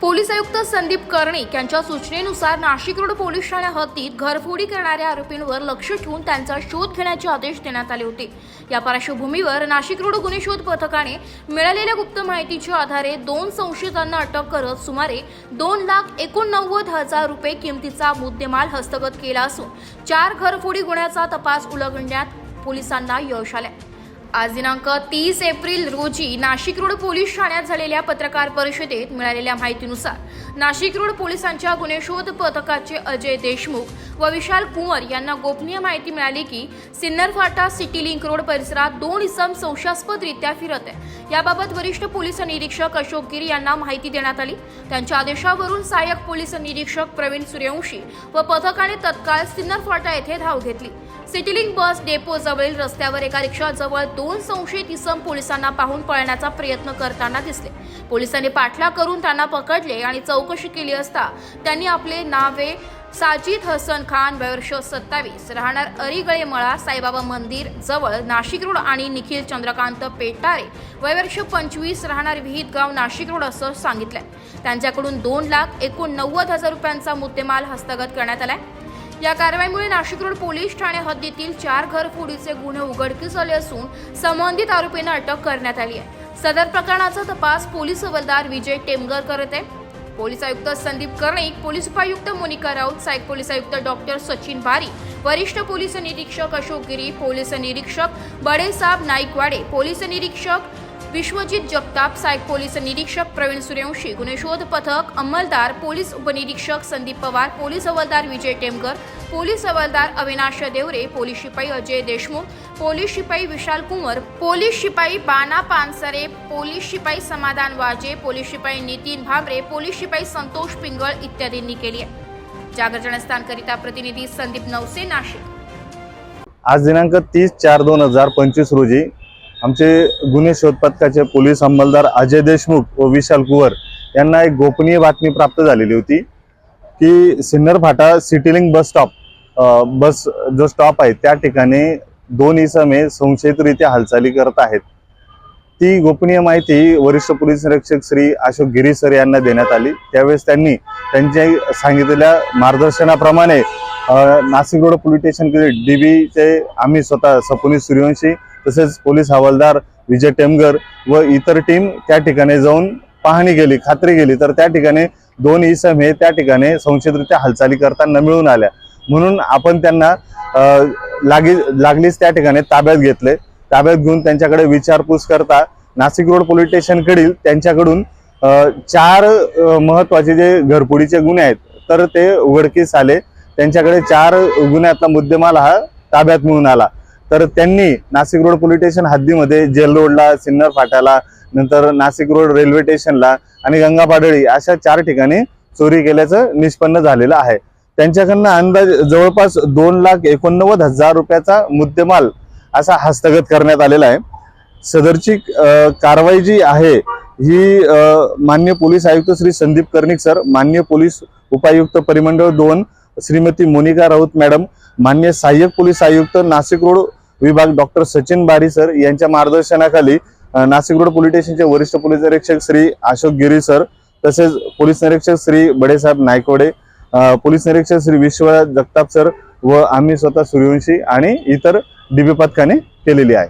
Police आयुक्त संदीप कर्णिक यांच्या सूचनेनुसार नाशिक रोड पोलीस ठाण्या हद्दीत घरफोडी करणाऱ्या आरोपींवर लक्ष ठेवून त्यांचा शोध घेण्याचे आदेश देण्यात आले होते. या पार्श्वभूमीवर नाशिक रोड गुन्हे शोध पथकाने मिळालेल्या गुप्त माहितीच्या आधारे दोन संशयितांना अटक करत सुमारे दोन लाख एकोणनव्वद हजार रुपये किमतीचा मुद्देमाल हस्तगत केला असून चार घरफोडी गुन्ह्याचा तपास उलगडण्यात पोलिसांना यश आले आज दिनांक तीस एप्रिल रोजी नाशिक रोड पोलीस ठाण्यात झालेल्या पत्रकार परिषदेत मिळालेल्या माहितीनुसार नाशिक रोड पोलिसांच्या गुन्हे शोध पथकाचे अजय देशमुख व विशाल कुंवर यांना गोपनीय माहिती मिळाली की Sinnar Phata city link road परिसरात दोन इसम संशयास्पदरित्या फिरत आहे. याबाबत वरिष्ठ पोलीस निरीक्षक अशोक गिरी यांना माहिती देण्यात आली. त्यांच्या आदेशावरून सहाय्यक पोलीस निरीक्षक प्रवीण सूर्यवंशी व पथकाने तत्काळ सिन्नर फाटा येथे धाव घेतली. सिटीलिंग बस डेपो जवळील रस्त्यावर एका रिक्षाजवळ दोन संशयित इसम पोलिसांना पाहून पळण्याचा प्रयत्न करताना दिसले. पोलिसांनी पाठलाग करून त्यांना पकडले आणि चौकशी केली असता त्यांनी आपले नावे साजिद हसन खान वयवर्ष सत्तावीस राहणार अरिगळे मळा साईबाबा मंदिर जवळ नाशिक रोड आणि निखिल चंद्रकांत पेटारे वयवर्ष पंचवीस राहणार विहित गाव नाशिक रोड असं सांगितलंय. त्यांच्याकडून दोन लाख एकोणनव्वद हजार रुपयांचा मुद्देमाल हस्तगत करण्यात आलाय. या कारवाईमुळे नाशिक रोड पोलीस ठाणे हद्दीतील चार घरफोडीचे गुन्हे उघडकीस आले असून संबंधित आरोपींना अटक करण्यात आली आहे. सदर प्रकरणाचा तपास पोलीस हवालदार विजय टेमगर करत आहे. पोलीस आयुक्त संदीप कर्णिक पोलीस उपायुक्त मोनिका राऊत सायक पोलीस आयुक्त डॉक्टर सचिन बारी वरिष्ठ पोलीस निरीक्षक अशोक गिरी पोलीस निरीक्षक बडेसाब नाईकवाडे पोलीस निरीक्षक विश्वजित जगताप सहाय्यक पोलीस निरीक्षक प्रवीण सूर्यवंशी गुन्हे शोध पथक अंमलदार पोलीस उपनिरीक्षक संदीप पवार पोलीस हवालदार विजय टेमकर पोलीस हवालदार अविनाश देवरे पोलीस शिपाई अजय देशमुख पोलीस शिपाई विशाल कुंवर पोलीस शिपाई बाना पानसरे पोलीस शिपाई समाधान वाजे पोलीस शिपाई नितीन भाबरे पोलीस शिपाई संतोष पिंगळ इत्यादींनी केली आहे. जागर जनस्थानकरिता प्रतिनिधी संदीप नवसे नाशिक. आज दिनांक तीस चार दोन हजार पंचवीस रोजी आमचे गुन्हे शोध पथकाचे पोलीस अंमलदार अजय देशमुख व विशाल कुवर यांना एक गोपनीय बातमी प्राप्त झालेली होती की सिन्नर फाटा सिटीलिंग बस स्टॉप बस जो स्टॉप आहे त्या ठिकाणी दोन इसमे संशयितरित्या हालचाली करत आहेत. ती गोपनीय माहिती वरिष्ठ पोलीस निरीक्षक श्री अशोक गिरी सर यांना देण्यात आली. त्यावेळेस त्यांनी त्यांच्या सांगितलेल्या मार्गदर्शनाप्रमाणे नाशिक रोड पोलीस स्टेशन डीबीचे आम्ही स्वतः सपोनी सूर्यवंशी तसेच पोलीस हवालदार विजय टेमगर व इतर टीम त्या ठिकाणी जाऊन पाहणी केली खात्री केली. तर त्या ठिकाणी दोन इसम हे त्या ठिकाणी संशयितरित्या हालचाली करताना मिळून आल्या. म्हणून आपण त्यांना लागी लागलीच त्या ठिकाणी ताब्यात घेतले. ताब्यात घेऊन त्यांच्याकडे विचारपूस करता नाशिक रोड पोलीस स्टेशनकडील त्यांच्याकडून चार महत्त्वाचे जे घरपुडीचे गुन्हे आहेत तर ते उघडकीस आले. त्यांच्याकडे चार गुन्ह्यातला मुद्देमाल हा ताब्यात मिळून आला. तर त्यांनी नाशिक रोड पोलीस स्टेशन हद्दीमध्ये जेल रोडला सिन्नर फाट्याला नंतर नाशिक रोड रेल्वे स्टेशनला आणि गंगापाडळी अशा चार ठिकाणी चोरी केल्याचं निष्पन्न झालेलं आहे. त्यांच्याकडनं अंदाज जवळपास दोन लाख एकोणनव्वद हजार रुपयाचा मुद्देमाल असा हस्तगत करण्यात आलेला आहे. सदरची कारवाई जी आहे ही मान्य पोलीस आयुक्त श्री संदीप कर्णिक सर मान्य पोलीस उपायुक्त परिमंडळ दोन श्रीमती मोनिका राऊत मॅडम मान्य सहाय्यक पोलीस आयुक्त नाशिक रोड विभाग डॉक्टर सचिन बारी सर यांच्या मार्गदर्शनाखाली नाशिक रोड पोलीस स्टेशनचे वरिष्ठ पोलीस निरीक्षक श्री अशोक गिरी सर तसेच पोलीस निरीक्षक श्री बडेसाहेब नायकोडे पोलीस निरीक्षक श्री विश्व जगताप सर व आम्ही स्वतः सूर्यवंशी आणि इतर डीबी पथकाने केलेली आहे.